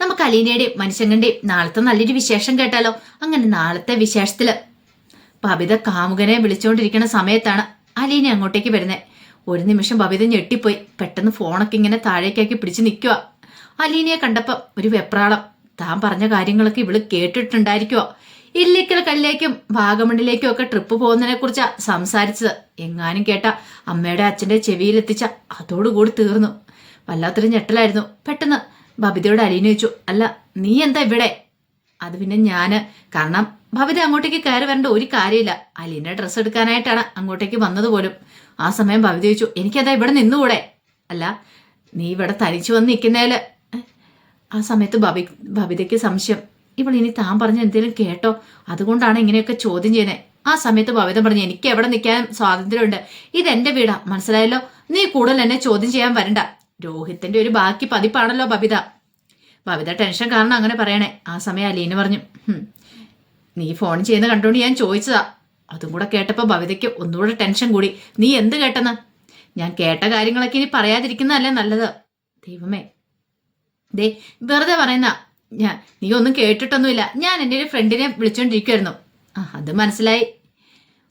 നമുക്ക് അലീനയുടെയും മനുഷ്യങ്ങളുടെയും നാളത്തെ നല്ലൊരു വിശേഷം കേട്ടാലോ? അങ്ങനെ നാളത്തെ വിശേഷത്തിൽ. ബബിത കാമുകനെ വിളിച്ചുകൊണ്ടിരിക്കുന്ന സമയത്താണ് അലീന അങ്ങോട്ടേക്ക് വരുന്നത് ഒരു നിമിഷം ബബിത ഞെട്ടിപ്പോയി. പെട്ടെന്ന് ഫോണൊക്കെ ഇങ്ങനെ താഴേക്കാക്കി പിടിച്ച് നിൽക്കുക അലീനയെ കണ്ടപ്പം ഒരു വെപ്രാളം. താൻ പറഞ്ഞ കാര്യങ്ങളൊക്കെ ഇവൾ കേട്ടിട്ടുണ്ടായിരിക്കുവോ. ഇല്ലിക്കൽ കല്ലിലേക്കും വാഗമണ്ണിലേക്കും ഒക്കെ ട്രിപ്പ് പോകുന്നതിനെ കുറിച്ചാ സംസാരിച്ചത്. എങ്ങാനും കേട്ട അമ്മയുടെ അച്ഛന്റെ ചെവിയിലെത്തിച്ച അതോടുകൂടി തീർന്നു. വല്ലാത്തൊരു ഞെട്ടലായിരുന്നു. പെട്ടെന്ന് ബബിതയോട് അലീന ചോദിച്ചു അല്ല നീ എന്താ ഇവിടെ? അത് പിന്നെ ഞാൻ. കാരണം ഭവിത അങ്ങോട്ടേക്ക് കയറി വരേണ്ട ഒരു കാര്യമില്ല. അലീന ഡ്രസ്സ് എടുക്കാനായിട്ടാണ് അങ്ങോട്ടേക്ക് വന്നത് പോലും. ആ സമയം ഭവിത ചോദിച്ചു എനിക്കതാ ഇവിടെ നിന്നുകൂടെ? അല്ല നീ ഇവിടെ തനിച്ചു വന്ന് നിൽക്കുന്നതിൽ ആ സമയത്ത് ഭവി ഭവിതയ്ക്ക് സംശയം ഇവൾ ഇനി താൻ പറഞ്ഞ എന്തെങ്കിലും കേട്ടോ? അതുകൊണ്ടാണ് ഇങ്ങനെയൊക്കെ ചോദ്യം ചെയ്യുന്നത് ആ സമയത്ത് ഭവിത പറഞ്ഞു എനിക്ക് എവിടെ നിൽക്കാൻ സ്വാതന്ത്ര്യമുണ്ട്. ഇതെന്റെ വീടാ. മനസ്സിലായല്ലോ? നീ കൂടുതൽ എന്നെ ചോദ്യം ചെയ്യാൻ വരണ്ട. രോഹിത്തിന്റെ ഒരു ബാക്കി പതിപ്പാണല്ലോ ബബിത. ബബിത ടെൻഷൻ കാരണം അങ്ങനെ പറയണേ. ആ സമയം അലീന പറഞ്ഞു നീ ഫോൺ ചെയ്യുന്ന കണ്ടുകൊണ്ട് ഞാൻ ചോദിച്ചതാ. അതും കൂടെ കേട്ടപ്പോൾ ബബിതയ്ക്ക് ഒന്നുകൂടെ ടെൻഷൻ കൂടി. നീ എന്ത് കേട്ടെന്ന്? ഞാൻ കേട്ട കാര്യങ്ങളൊക്കെ ഇനി പറയാതിരിക്കുന്നതല്ലേ നല്ലത്. ദൈവമേ. ദേ വെറുതെ പറയുന്ന ഞാൻ നീ ഒന്നും കേട്ടിട്ടൊന്നുമില്ല. ഞാൻ എന്റെ ഒരു ഫ്രണ്ടിനെ വിളിച്ചോണ്ടിരിക്കുമായിരുന്നു ആ അത് മനസ്സിലായി.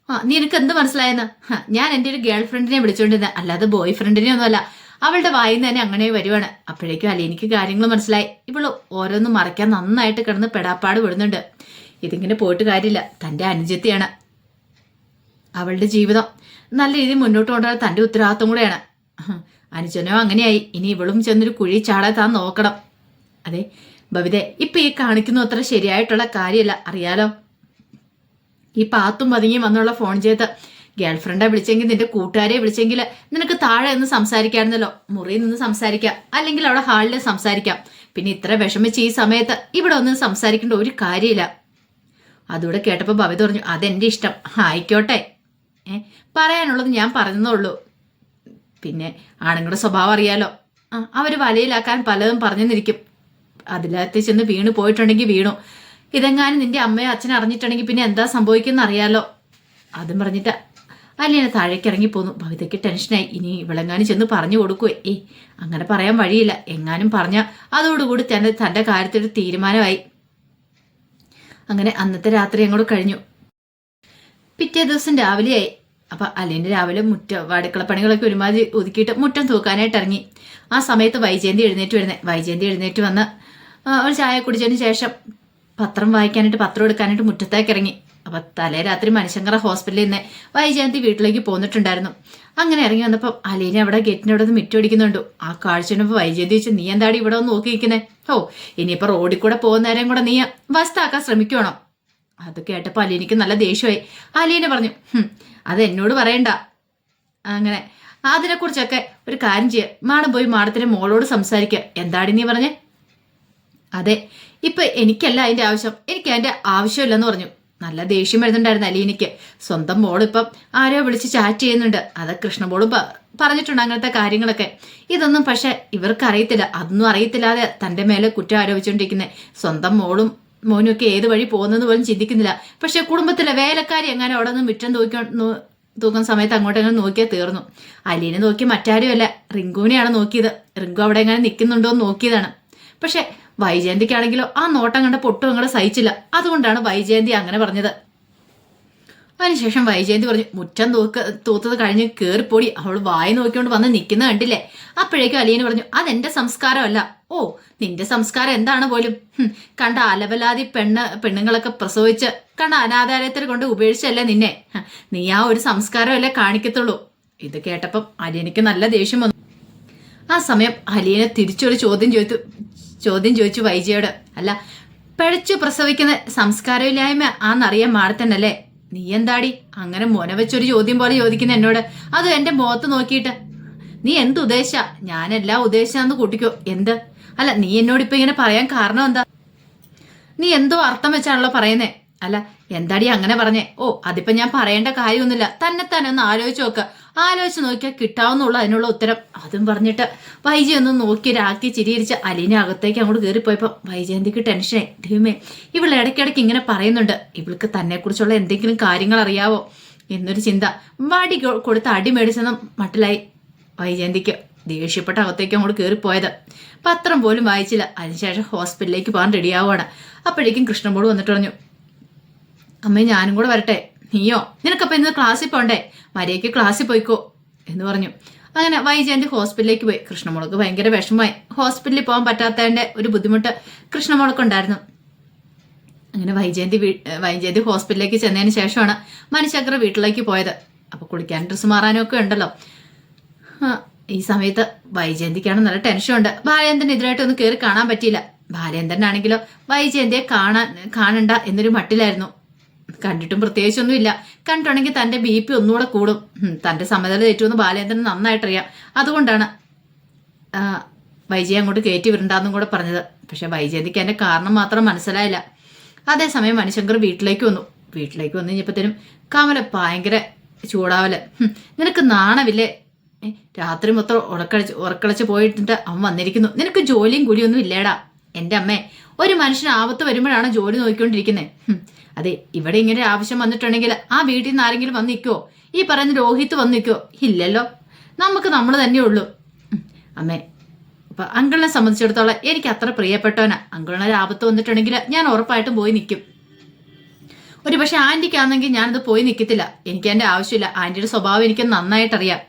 ആ നീ എനിക്ക് എന്ത് മനസ്സിലായെന്ന്? ഞാൻ എന്റെ ഒരു ഗേൾ ഫ്രണ്ടിനെ വിളിച്ചോണ്ടിരുന്ന. അല്ലാതെ ബോയ് ഫ്രണ്ടിനെ ഒന്നുമല്ല അവളുടെ വായിന്ന് തന്നെ അങ്ങനെ വരുവാണ്. അപ്പോഴേക്കും അല്ല എനിക്ക് കാര്യങ്ങൾ മനസ്സിലായി. ഇവൾ ഓരോന്നും മറയ്ക്കാൻ നന്നായിട്ട് കിടന്ന് പെടാപ്പാട് വിടുന്നുണ്ട് ഇതിങ്ങനെ പോയിട്ട് കാര്യമില്ല. തന്റെ അനുജത്തിയാണ്. അവളുടെ ജീവിതം നല്ല രീതി മുന്നോട്ട് കൊണ്ടുവരാൻ തന്റെ ഉത്തരവാദിത്വം കൂടെയാണ്. അനുജനോ അങ്ങനെയായി. ഇനി ഇവളും ചെന്നൊരു കുഴി ചാടാൻ താൻ നോക്കണം. അതെ ബബിതെ ഇപ്പൊ ഈ കാണിക്കുന്ന അത്ര ശരിയായിട്ടുള്ള കാര്യമല്ല. അറിയാലോ? ഈ പാത്തും പതുങ്ങിയും വന്നുള്ള ഫോൺ ചെയ്ത് ഗേൾഫ്രണ്ടെ വിളിച്ചെങ്കിൽ നിന്റെ കൂട്ടുകാരെ വിളിച്ചെങ്കിൽ നിനക്ക് താഴെ നിന്ന് സംസാരിക്കാമായിരുന്നല്ലോ മുറിയിൽ നിന്ന് സംസാരിക്കാം അല്ലെങ്കിൽ അവിടെ ഹാളിൽ സംസാരിക്കാം. പിന്നെ ഇത്ര വിഷമിച്ച് ഈ സമയത്ത് ഇവിടെ ഒന്നും സംസാരിക്കേണ്ട ഒരു കാര്യമില്ല. അതുകൂടെ കേട്ടപ്പോൾ ഭവിത പറഞ്ഞു അതെന്റെ ഇഷ്ടം ആയിക്കോട്ടെ. ഏ പറയാനുള്ളത് ഞാൻ പറഞ്ഞതേ പിന്നെ ആണുങ്ങളുടെ സ്വഭാവം അറിയാലോ. ആ അവർ വലയിലാക്കാൻ പലതും പറഞ്ഞെന്നിരിക്കും. അതിലകത്ത് ചെന്ന് വീണ് പോയിട്ടുണ്ടെങ്കിൽ വീണു. ഇതെങ്ങാനും നിന്റെ അമ്മയോ അച്ഛനും അറിഞ്ഞിട്ടുണ്ടെങ്കിൽ പിന്നെ എന്താ സംഭവിക്കുന്ന അറിയാലോ. അതും പറഞ്ഞിട്ട് അല്ലേനെ താഴേക്ക് ഇറങ്ങി പോന്നു. ഭവിതയ്ക്ക് ടെൻഷനായി. ഇനി ഇവളെങ്ങാനും ചെന്ന് പറഞ്ഞു കൊടുക്കുവേ ഏ അങ്ങനെ പറയാൻ വഴിയില്ല. എങ്ങാനും പറഞ്ഞ അതോടുകൂടി തന്നെ തന്റെ കാര്യത്തിൽ തീരുമാനമായി. അങ്ങനെ അന്നത്തെ രാത്രി അങ്ങോട്ട് കഴിഞ്ഞു. പിറ്റേ ദിവസം രാവിലെയായി. അപ്പൊ അലീന്റെ രാവിലെ മുറ്റ അടുക്കള പണികളൊക്കെ ഒരുമാതിരി ഒതുക്കിയിട്ട് മുറ്റം തൂക്കാനായിട്ട് ഇറങ്ങി. ആ സമയത്ത് വൈജയന്തി എഴുന്നേറ്റ് വരുന്നത് വൈജയന്തി എഴുന്നേറ്റ് വന്ന് ഒരു ചായ കുടിച്ചതിന് ശേഷം പത്രം വായിക്കാനായിട്ട് പത്രം എടുക്കാനായിട്ട് മുറ്റത്തേക്ക് ഇറങ്ങി. അപ്പൊ തലേ രാത്രി മനുഷ്യങ്കര ഹോസ്പിറ്റലിൽ നിന്ന് വൈജയന്തി വീട്ടിലേക്ക് പോന്നിട്ടുണ്ടായിരുന്നു. അങ്ങനെ ഇറങ്ങി വന്നപ്പോൾ അലീന അവിടെ ഗേറ്റിന്റെ അവിടെ നിന്ന് മിറ്റടിക്കുന്നുണ്ട് ആ കാഴ്ചനപ്പോൾ വൈജയന്തി വെച്ച് നീ എന്താടി ഇവിടെ ഒന്ന് നോക്കി ഓ ഇനിയിപ്പോ റോഡിൽ കൂടെ പോകുന്ന നേരം കൂടെ നീ വസ്താക്കാൻ ശ്രമിക്കണോ അത് കേട്ടപ്പോൾ അലീനയ്ക്ക് നല്ല ദേഷ്യമായി. അലീന പറഞ്ഞു "ഹും, അത് എന്നോട് പറയണ്ട. അങ്ങനെ അതിനെക്കുറിച്ചൊക്കെ ഒരു കാര്യം ചെയ്യുക മാഡം പോയി മാഡത്തിന്റെ മോളോട് സംസാരിക്കുക എന്താടി നീ പറഞ്ഞേ? അതെ ഇപ്പൊ എനിക്കല്ല അതിന്റെ ആവശ്യം. എനിക്ക് അതിന്റെ ആവശ്യമില്ലെന്ന് പറഞ്ഞു. നല്ല ദേഷ്യം വരുന്നുണ്ടായിരുന്നു അലീനയ്ക്ക്. സ്വന്തം മോളിപ്പം ആരോ വിളിച്ച് ചാറ്റ് ചെയ്യുന്നുണ്ട്. അത് കൃഷ്ണമോൾ പറഞ്ഞിട്ടുണ്ട് അങ്ങനത്തെ കാര്യങ്ങളൊക്കെ. ഇതൊന്നും പക്ഷെ ഇവർക്ക് അറിയത്തില്ല. അതൊന്നും അറിയത്തില്ലാതെ തന്റെ മേലെ കുറ്റം ആരോപിച്ചുകൊണ്ടിരിക്കുന്നത് സ്വന്തം മോളും മോനും ഒക്കെ ഏത് വഴി പോകുന്നത് പോലും ചിന്തിക്കുന്നില്ല. പക്ഷെ കുടുംബത്തിലെ വേലക്കാരി എങ്ങനെ അവിടെ നിന്ന് മിറ്റം തൂക്കി തൂക്കുന്ന സമയത്ത് അങ്ങോട്ട് എങ്ങനെ നോക്കിയാൽ തീർന്നു. അലീനെ നോക്കി മറ്റാരും അല്ല റിങ്കുവിനെയാണ് നോക്കിയത്. റിങ്കു അവിടെ എങ്ങനെ നിൽക്കുന്നുണ്ടോ എന്ന് നോക്കിയതാണ്. പക്ഷെ വൈജയന്തിക്കാണെങ്കിലോ ആ നോട്ടം കണ്ട പൊട്ടും അങ്ങോട്ട് സഹിച്ചില്ല. അതുകൊണ്ടാണ് വൈജയന്തി അങ്ങനെ പറഞ്ഞത്. അതിനുശേഷം വൈജയന്തി പറഞ്ഞു മുറ്റം തൂക്ക തൂത്തത് കഴിഞ്ഞ് കയറിപ്പോടി അവൾ വായി നോക്കിക്കൊണ്ട് വന്ന് നിൽക്കുന്ന കണ്ടില്ലേ? അപ്പോഴേക്കും അലീന പറഞ്ഞു അതെന്റെ സംസ്കാരമല്ല. ഓ നിന്റെ സംസ്കാരം എന്താണ് പോലും? കണ്ട അലവലാതി പെണ്ണ് പെണ്ണുങ്ങളൊക്കെ പ്രസവിച്ച് കണ്ട അനാഥാലയത്തിൽ കൊണ്ട് ഉപേക്ഷിച്ചല്ലേ നിന്നെ? നീ ആ ഒരു സംസ്കാരമല്ലേ കാണിക്കത്തുള്ളൂ. ഇത് കേട്ടപ്പം അലീനയ്ക്ക് നല്ല ദേഷ്യം വന്നു. ആ സമയം അലീനെ തിരിച്ചൊരു ചോദ്യം ചോദിച്ചു. ചോദ്യം ചോദിച്ചു വൈജയോട്. അല്ല പിഴച്ചു പ്രസവിക്കുന്ന സംസ്കാരമില്ലായ്മ ആന്നറിയാൻ മാറത്തന്നല്ലേ നീ എന്താടി അങ്ങനെ മോനെ വെച്ചൊരു ചോദ്യം പോലെ ചോദിക്കുന്ന എന്നോട്. അത് എന്റെ മുഖത്ത് നോക്കിയിട്ട്. നീ എന്ത് ഉദ്ദേശ? ഞാനെല്ലാം ഉദ്ദേശാന്ന് കൂട്ടിക്കോ. എന്ത്? അല്ല നീ എന്നോട് ഇപ്പൊ ഇങ്ങനെ പറയാൻ കാരണം എന്താ? നീ എന്തോ അർത്ഥം വെച്ചാണല്ലോ പറയുന്നേ. അല്ല എന്താടി അങ്ങനെ പറഞ്ഞേ? ഓ അതിപ്പോ ഞാൻ പറയേണ്ട കാര്യമൊന്നുമില്ല. തന്നെ തന്നെ ഒന്ന് ആലോചിച്ച് നോക്ക. ആലോചിച്ച് നോക്കിയാൽ കിട്ടാവുന്നുള്ളൂ അതിനുള്ള ഉത്തരം. അതും പറഞ്ഞിട്ട് വൈജി ഒന്ന് നോക്കി രാക്കി ചിരിയിരിച്ച് അലീന അകത്തേക്ക് അങ്ങോട്ട് കയറിപ്പോയപ്പോ വൈജയന്തിക്ക് ടെൻഷനായി. ദൈവമേ ഇവൾ ഇടയ്ക്കിടയ്ക്ക് ഇങ്ങനെ പറയുന്നുണ്ട്. ഇവൾക്ക് തന്നെക്കുറിച്ചുള്ള എന്തെങ്കിലും കാര്യങ്ങൾ അറിയാവോ എന്നൊരു ചിന്ത. വടി കൊടുത്ത് അടി മേടിച്ചെന്ന മട്ടിലായി വൈജയന്തിക്ക്. ദേഷ്യപ്പെട്ട അകത്തേക്ക് അങ്ങോട്ട് കയറിപ്പോയത് പത്രം പോലും വായിച്ചില്ല. അതിനുശേഷം ഹോസ്പിറ്റലിലേക്ക് പോകാൻ റെഡിയാവുകയാണ് അപ്പോഴേക്കും കൃഷ്ണമോട് വന്നിട്ട് പറഞ്ഞു അമ്മേ ഞാനും കൂടെ വരട്ടെ. നീയോ നിനക്കപ്പം ഇന്ന് ക്ലാസ്സിൽ പോണ്ടേ? മര്യാദയ്ക്ക് ക്ലാസ്സിൽ പോയിക്കോ എന്ന് പറഞ്ഞു. അങ്ങനെ വൈജയന്തി ഹോസ്പിറ്റലിലേക്ക് പോയി. കൃഷ്ണമുളക്ക് ഭയങ്കര വിഷമമായി. ഹോസ്പിറ്റലിൽ പോകാൻ പറ്റാത്തതിന്റെ ഒരു ബുദ്ധിമുട്ട് കൃഷ്ണമുളക്കുണ്ടായിരുന്നു അങ്ങനെ വൈജയന്തി വൈജയന്തി ഹോസ്പിറ്റലിലേക്ക് ചെന്നതിന് ശേഷമാണ് മനുശങ്കർ വീട്ടിലേക്ക് പോയത്. അപ്പോൾ കുളിക്കാൻ ഡ്രസ്സ് മാറാനും ഒക്കെ ഉണ്ടല്ലോ. ഈ സമയത്ത് വൈജയന്തിക്കാണ് നല്ല ടെൻഷനുണ്ട്. ബാലേന്ദ്രൻ ഇതിനായിട്ട് ഒന്ന് കയറി കാണാൻ പറ്റിയില്ല. ബാലേന്ദ്രനാണെങ്കിലോ വൈജയന്തിയെ കാണാൻ കാണണ്ട എന്നൊരു മട്ടിലായിരുന്നു. കണ്ടിട്ടും പ്രത്യേകിച്ചൊന്നുമില്ല. കണ്ടിട്ടുണ്ടെങ്കിൽ തന്റെ ബി പി ഒന്നുകൂടെ കൂടും. തന്റെ തന്റെ സമനില തെറ്റുമെന്ന് ബാലേന്ദ്രൻ നന്നായിട്ടറിയാം. അതുകൊണ്ടാണ് വൈജയ അങ്ങോട്ട് കയറ്റി വിടണ്ടെന്നും കൂടെ പറഞ്ഞത്. പക്ഷെ വൈജയന്തിക്ക് എന്റെ കാരണം മാത്രം മനസ്സിലായില്ല. അതേസമയം മണിശങ്കർ വീട്ടിലേക്ക് വന്നു. വീട്ടിലേക്ക് വന്നു കഴിഞ്ഞപ്പോഴത്തേനും കമല ഭയങ്കര ചൂടാവൽ. "ഹും, നിനക്ക് നാണമില്ലേ? രാത്രി മൊത്തം ഉറക്കളിച്ച് ഉറക്കളിച്ച് പോയിട്ടുണ്ട് അവൻ വന്നിരിക്കുന്നു. നിനക്ക് ജോലിയും കൂലിയൊന്നും ഇല്ലേടാ. എന്റെ അമ്മേ ഒരു മനുഷ്യൻ ആപത്ത് വരുമ്പോഴാണ് ജോലി നോക്കിക്കൊണ്ടിരിക്കുന്നത് അതെ ഇവിടെ ഇങ്ങനെ ആവശ്യം വന്നിട്ടുണ്ടെങ്കിൽ ആ വീട്ടിൽ നിന്ന് ആരെങ്കിലും വന്ന് നിൽക്കുമോ ഈ പറയുന്ന രോഹിത്ത് വന്ന് നിൽക്കുമോ ഇല്ലല്ലോ. നമുക്ക് നമ്മൾ തന്നെ ഉള്ളൂ. അമ്മേ അപ്പൊ അങ്കിളിനെ സംബന്ധിച്ചിടത്തോളം എനിക്ക് അത്ര പ്രിയപ്പെട്ടവനാ. അങ്കിളിന് ഒരു ആപത്ത് വന്നിട്ടുണ്ടെങ്കിൽ ഞാൻ ഉറപ്പായിട്ടും പോയി നിൽക്കും. ഒരു പക്ഷെ ആന്റിക്കാണെങ്കിൽ ഞാനത് പോയി നിൽക്കത്തില്ല. എനിക്ക് എന്റെ ആവശ്യമില്ല. ആന്റിയുടെ സ്വഭാവം എനിക്ക് നന്നായിട്ടറിയാം.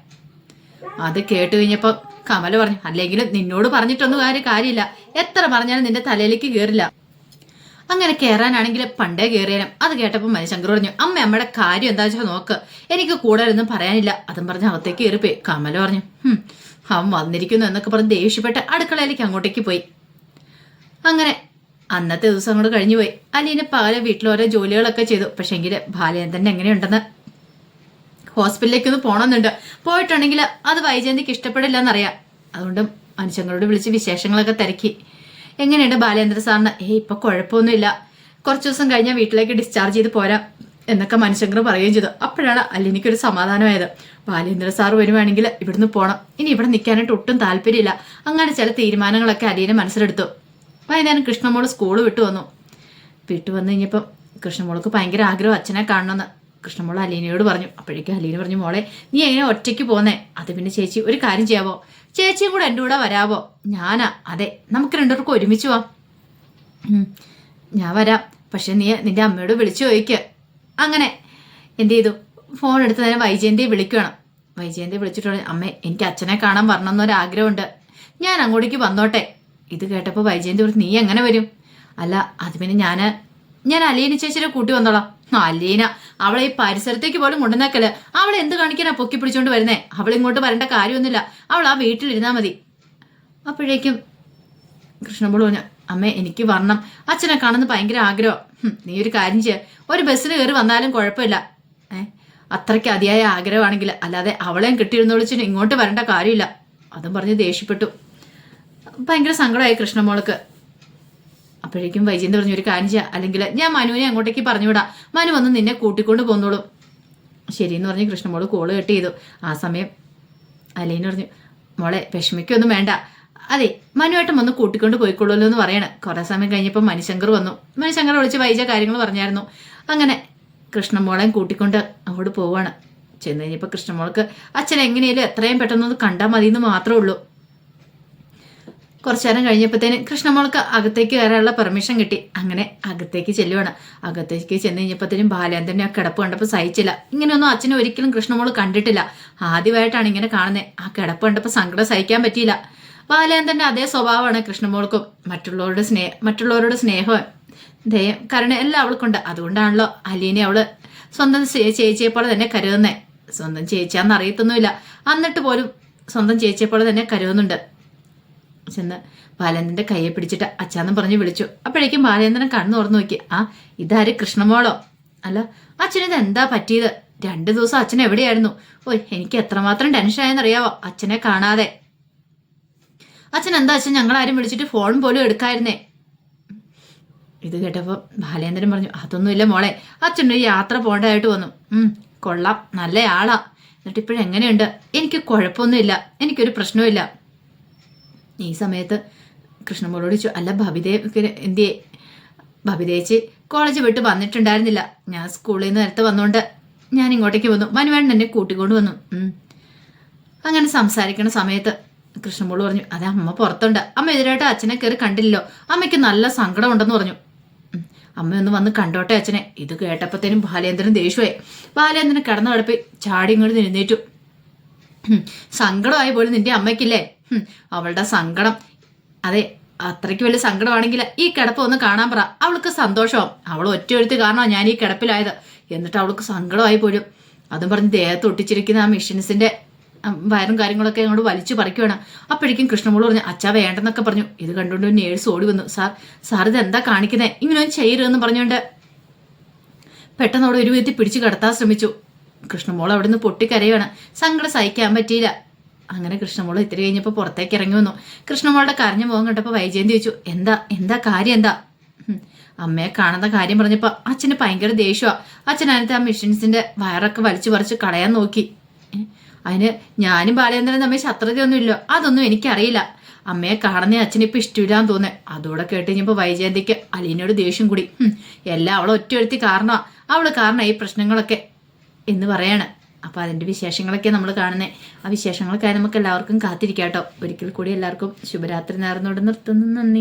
അത് കേട്ട് കഴിഞ്ഞപ്പോൾ കമല പറഞ്ഞു അല്ലെങ്കിലും നിന്നോട് പറഞ്ഞിട്ടൊന്നും കാര്യം കാര്യമില്ല. എത്ര പറഞ്ഞാലും നിന്റെ തലയിലേക്ക് കയറില്ല അങ്ങനെ കയറാനാണെങ്കിൽ പണ്ടേ കയറിയാലും അത് കേട്ടപ്പോൾ മനുശങ്കർ പറഞ്ഞു അമ്മ അമ്മയുടെ കാര്യം എന്താ വെച്ചാൽ നോക്ക്. എനിക്ക് കൂടുതലൊന്നും പറയാനില്ല. അതും പറഞ്ഞ് അകത്തേക്ക് കയറിപ്പോയി. കമല പറഞ്ഞു "ഹും, അവൻ വന്നിരിക്കുന്നു എന്നൊക്കെ പറഞ്ഞ് ദേഷ്യപ്പെട്ട് അടുക്കളയിലേക്ക് അങ്ങോട്ടേക്ക് പോയി. അങ്ങനെ അന്നത്തെ ദിവസം അങ്ങോട്ട് കഴിഞ്ഞു പോയി. അലീന പാല വീട്ടിൽ ഓരോ ജോലികളൊക്കെ ചെയ്തു. പക്ഷേങ്കിൽ തന്നെ എങ്ങനെയുണ്ടെന്ന് ഹോസ്പിറ്റലിലേക്ക് ഒന്ന് പോകണമെന്നുണ്ട് പോയിട്ടുണ്ടെങ്കിൽ അത് വൈജയന്തിക്ക് ഇഷ്ടപ്പെടില്ല എന്നറിയാം അതുകൊണ്ട് മനുഷ്യങ്ങളോട് വിളിച്ച് വിശേഷങ്ങളൊക്കെ തിരക്കി. എങ്ങനെയുണ്ട് ബാലേന്ദ്ര സാറിന്? ഏയ് ഇപ്പൊ കുഴപ്പമൊന്നുമില്ല. കുറച്ച് ദിവസം കഴിഞ്ഞാൽ വീട്ടിലേക്ക് ഡിസ്ചാർജ് ചെയ്ത് പോരാം എന്നൊക്കെ മനുഷ്യങ്കർ പറയുകയും ചെയ്തു. അപ്പോഴാണ് അല്ലെനിക്കൊരു സമാധാനമായത്. ബാലേന്ദ്ര സാർ വരുവാണെങ്കിൽ ഇവിടുന്ന് പോകണം ഇനി ഇവിടെ നിൽക്കാനായിട്ട് ഒട്ടും താല്പര്യമില്ല. അങ്ങനെ ചില തീരുമാനങ്ങളൊക്കെ അലീനെ മനസ്സിലെടുത്തു. വൈകുന്നേരം കൃഷ്ണമോൾ സ്കൂൾ വിട്ടു വന്നു. വിട്ടു വന്നു കഴിഞ്ഞപ്പം കൃഷ്ണമോൾക്ക് ഭയങ്കര ആഗ്രഹം അച്ഛനെ കാണണമെന്ന്. കൃഷ്ണമോൾ അലീനയോട് പറഞ്ഞു. അപ്പോഴേക്കും അലീന പറഞ്ഞു മോളെ നീ എങ്ങനെ ഒറ്റയ്ക്ക് പോന്നേ? അത് പിന്നെ ചേച്ചി ഒരു കാര്യം ചെയ്യാവോ? ചേച്ചിയും കൂടെ എന്റെ കൂടെ വരാവോ? ഞാനാ അതെ നമുക്ക് രണ്ടുപേർക്കും ഒരുമിച്ച് പോവാം. ഞാൻ വരാം. പക്ഷെ നീ നിന്റെ അമ്മയോട് വിളിച്ചു ചോദിക്കുക അങ്ങനെ. എന്ത് ചെയ്തു? ഫോൺ എടുത്ത് തന്നെ വൈജയന്തി വിളിക്കണം. വൈജയന്തി വിളിച്ചിട്ട് പറഞ്ഞു, അമ്മേ എനിക്ക് അച്ഛനെ കാണാൻ വരണമെന്നൊരാഗ്രഹമുണ്ട്. ഞാൻ അങ്ങോട്ടേക്ക് വന്നോട്ടെ. ഇത് കേട്ടപ്പോൾ വൈജയന്തി പറഞ്ഞു നീ എങ്ങനെ വരും? അല്ല അത് പിന്നെ ഞാൻ ഞാൻ അലീന ചേച്ചിയുടെ കൂട്ടി വന്നോളാം. അലീന അവളെ ഈ പരിസരത്തേക്ക് പോലും കൊണ്ടുവന്നേക്കൽ അവളെ എന്ത് കാണിക്കാനാ പൊക്കി പിടിച്ചോണ്ട് വരുന്നേ? അവൾ ഇങ്ങോട്ട് വരേണ്ട കാര്യമൊന്നുമില്ല. അവൾ ആ വീട്ടിലിരുന്നാ മതി. അപ്പോഴേക്കും കൃഷ്ണപോൾ പറഞ്ഞു അമ്മേ എനിക്ക് വരണം. അച്ഛനെ കാണുന്ന ഭയങ്കര ആഗ്രഹം. നീ ഒരു കാര്യം ചെയ്യ. ഒരു ബസ്സിന് കയറി വന്നാലും കുഴപ്പമില്ല. ഏ അത്രയ്ക്ക് അതിയായ ആഗ്രഹമാണെങ്കിൽ അല്ലാതെ അവളെയും കിട്ടിയിരുന്നു വിളിച്ചിട്ട് ഇങ്ങോട്ട് വരേണ്ട കാര്യമില്ല. അതും പറഞ്ഞ് ദേഷ്യപ്പെട്ടു. ഭയങ്കര സങ്കടമായി കൃഷ്ണമോൾക്ക്. അപ്പോഴേക്കും വൈജയന്ത് പറഞ്ഞു ഒരു കാര്യം ചെയ്യാം. അല്ലെങ്കിൽ ഞാൻ മനുവിനെ അങ്ങോട്ടേക്ക് പറഞ്ഞുവിടാം. മനു വന്ന് നിന്നെ കൂട്ടിക്കൊണ്ട് ശരി ശരിയെന്ന് പറഞ്ഞ് കൃഷ്ണമോൾ കോൾ കെട്ട് ചെയ്തു. ആ സമയം അലീന പറഞ്ഞു മോളെ വിഷമിക്കൊന്നും വേണ്ട. അതെ മനുവായിട്ടും വന്ന് കൂട്ടിക്കൊണ്ട് പോയിക്കൊള്ളുമല്ലോ എന്ന് പറയണ. കുറേ സമയം കഴിഞ്ഞപ്പോൾ മനുശങ്കർ വന്നു. മനുശങ്കർ വിളിച്ച് വൈജ കാര്യങ്ങൾ പറഞ്ഞായിരുന്നു. അങ്ങനെ കൃഷ്ണമോളെയും കൂട്ടിക്കൊണ്ട് അങ്ങോട്ട് പോവാണ്. ചെന്ന് കഴിഞ്ഞപ്പോൾ കൃഷ്ണമോൾക്ക് അച്ഛൻ എങ്ങനെയാലും എത്രയും പെട്ടെന്ന് കണ്ടാൽ മതി എന്ന് മാത്രമേ ഉള്ളൂ. കുറച്ചു നേരം കഴിഞ്ഞപ്പോഴത്തേന് കൃഷ്ണമോൾക്ക് അകത്തേക്ക് കയറാനുള്ള പെർമിഷൻ കിട്ടി. അങ്ങനെ അകത്തേക്ക് ചെല്ലുവാണ്. അകത്തേക്ക് ചെന്ന് കഴിഞ്ഞപ്പോഴത്തേനും ബാലേന്ദ്രനെ ആ കിടപ്പ് കണ്ടപ്പോൾ സഹിച്ചില്ല. ഇങ്ങനെയൊന്നും അച്ഛനെ ഒരിക്കലും കൃഷ്ണമോൾ കണ്ടിട്ടില്ല. ആദ്യമായിട്ടാണ് ഇങ്ങനെ കാണുന്നത് ആ കിടപ്പ് കണ്ടപ്പോൾ സങ്കടം സഹിക്കാൻ പറ്റിയില്ല. ബാലേന്ദ്രന്റെ അതേ സ്വഭാവമാണ് കൃഷ്ണമോൾക്കും. മറ്റുള്ളവരുടെ സ്നേഹ മറ്റുള്ളവരുടെ സ്നേഹം ദയം കരുണ എല്ലാം അവൾക്കുണ്ട്. അതുകൊണ്ടാണല്ലോ അലീനെ അവൾ സ്വന്തം ചേ- ചേച്ചിയെ പോലെ തന്നെ കരുതുന്നേ. സ്വന്തം ചേച്ചിയാന്ന് അറിയത്തൊന്നുമില്ല. എന്നിട്ട് പോലും സ്വന്തം ചേച്ചിയെ പോലെ തന്നെ കരുതുന്നുണ്ട്. ചെന്ന് ബാലേന്ദ്രന്റെ കയ്യെ പിടിച്ചിട്ട് അച്ഛാന്നും പറഞ്ഞ് വിളിച്ചു. അപ്പോഴേക്കും ബാലേന്ദ്രൻ കണ്ണു തുറന്നു നോക്കി. ആ ഇതാര് കൃഷ്ണമോളോ? അല്ല അച്ഛനിത് എന്താ പറ്റിയത്? രണ്ടു ദിവസം അച്ഛൻ എവിടെയായിരുന്നു? ഓ എനിക്ക് എത്രമാത്രം ടെൻഷൻ ആയെന്നറിയാവോ? അച്ഛനെ കാണാതെ. അച്ഛൻ എന്താ അച്ഛൻ ഞങ്ങളാരും വിളിച്ചിട്ട് ഫോൺ പോലും എടുക്കായിരുന്നേ ഇത് കേട്ടപ്പോൾ ബാലേന്ദ്രൻ പറഞ്ഞു അതൊന്നുമില്ല മോളെ അച്ഛൻ ഒരു യാത്ര പോകേണ്ടതായിട്ട് വന്നു. കൊള്ളാം നല്ല ആളാ എന്നിട്ട് ഇപ്പോഴെങ്ങനെയുണ്ട് എനിക്ക് കുഴപ്പമൊന്നുമില്ല എനിക്കൊരു പ്രശ്നവുമില്ല. ഈ സമയത്ത് കൃഷ്ണമോളോട് ചോദിച്ചു അല്ല ഭവിതേ എന്തിയെ? ഭവിതേച്ചി കോളേജ് വിട്ട് വന്നിട്ടുണ്ടായിരുന്നില്ല. ഞാൻ സ്കൂളിൽ നിന്ന് നേരത്തെ വന്നുകൊണ്ട് ഞാൻ ഇങ്ങോട്ടേക്ക് വന്നു. മനുവേണ്ണൻ എന്നെ കൂട്ടിക്കൊണ്ട് വന്നു. അങ്ങനെ സംസാരിക്കുന്ന സമയത്ത് കൃഷ്ണമോൾ പറഞ്ഞു അതെ അമ്മ പുറത്തുണ്ട്. അമ്മ എതിരായിട്ട് അച്ഛനെ കയറി കണ്ടില്ലല്ലോ. അമ്മയ്ക്ക് നല്ല സങ്കടം ഉണ്ടെന്ന് പറഞ്ഞു അമ്മയൊന്ന് വന്ന് കണ്ടോട്ടെ അച്ഛനെ. ഇത് കേട്ടപ്പോഴത്തേനും ബാലേന്ദ്രൻ ദേഷ്യമായി ബാലേന്ദ്രൻ കിടന്നു കിടപ്പി ചാടി ഇങ്ങോട്ട് എഴുന്നേറ്റു. ഹും, സങ്കടമായി പോലും നിന്റെ അമ്മയ്ക്കില്ലേ? അവളുടെ സങ്കടം. അതെ അത്രയ്ക്ക് വലിയ സങ്കടമാണെങ്കിൽ ഈ കിടപ്പ് ഒന്ന് കാണാൻ പറ. അവൾക്ക് സന്തോഷമാവും അവൾ ഒറ്റ കാരണം ഞാൻ ഈ കിടപ്പിലായത്? എന്നിട്ട് അവൾക്ക് സങ്കടമായി പോലും. അതും പറഞ്ഞ് ദേഹത്ത് ഒട്ടിച്ചിരിക്കുന്ന ആ മെഷീൻസിന്റെ വയറും കാര്യങ്ങളൊക്കെ അങ്ങോട്ട് വലിച്ചു പറിക്കുവാണ്. അപ്പോഴേക്കും കൃഷ്ണമോൾ പറഞ്ഞു അച്ഛാ വേണ്ടെന്നൊക്കെ പറഞ്ഞു. ഇത് കണ്ടുകൊണ്ട് നേഴ്സ് ഓടി വന്നു. സാർ സാർ ഇത് എന്താ കാണിക്കുന്നത് ഇങ്ങനെയൊന്നും ചെയ്യരുതെന്ന് പറഞ്ഞുകൊണ്ട് പെട്ടെന്ന് അവിടെ ഒരു വിധത്തിൽ പിടിച്ചു കിടത്താൻ ശ്രമിച്ചു. കൃഷ്ണമോൾ അവിടെ നിന്ന് പൊട്ടിക്കരയാണ് സങ്കടം സഹിക്കാൻ പറ്റിയില്ല. അങ്ങനെ കൃഷ്ണമോൾ ഇത്തിരി കഴിഞ്ഞപ്പോൾ പുറത്തേക്ക് ഇറങ്ങി വന്നു. കൃഷ്ണമോളുടെ കരഞ്ഞു പോകാൻ കണ്ടപ്പോൾ വൈജയന്തി ചോദിച്ചു എന്താ എന്താ കാര്യം എന്താ? അമ്മയെ കാണുന്ന കാര്യം പറഞ്ഞപ്പോൾ അച്ഛന് ഭയങ്കര ദേഷ്യമാണ് അച്ഛൻ അതിനകത്ത് ആ മെഷീൻസിന്റെ വയറൊക്കെ വലിച്ചു പറിച്ച് കളയാൻ നോക്കി. അതിന് ഞാനും ബാലേന്ദ്രനും തമ്മിൽ ശത്രുതയൊന്നുമില്ല അതൊന്നും എനിക്കറിയില്ല. അമ്മയെ കാണുന്ന അച്ഛന് ഇപ്പം ഇഷ്ടമില്ലാന്ന് തോന്നേ അതോടെ കേട്ട് കഴിഞ്ഞപ്പോൾ വൈജയന്തിക്ക് അലീനയോട് ദേഷ്യം കൂടി. എല്ലാം അവളെ ഒറ്റ എഴുത്തി കാരണമാണ് അവൾ കാരണം ഈ പ്രശ്നങ്ങളൊക്കെ എന്ന് പറയാണ്. അപ്പോൾ അതിന്റെ വിശേഷങ്ങളൊക്കെ നമ്മൾ കാണുന്നത് ആ വിശേഷങ്ങളൊക്കെ നമുക്ക് എല്ലാവർക്കും കാത്തിരിക്കാം കേട്ടോ ഒരിക്കൽ കൂടി എല്ലാവർക്കും ശുഭരാത്രി നേർന്നോട് നിർത്തുന്നു. നന്ദി.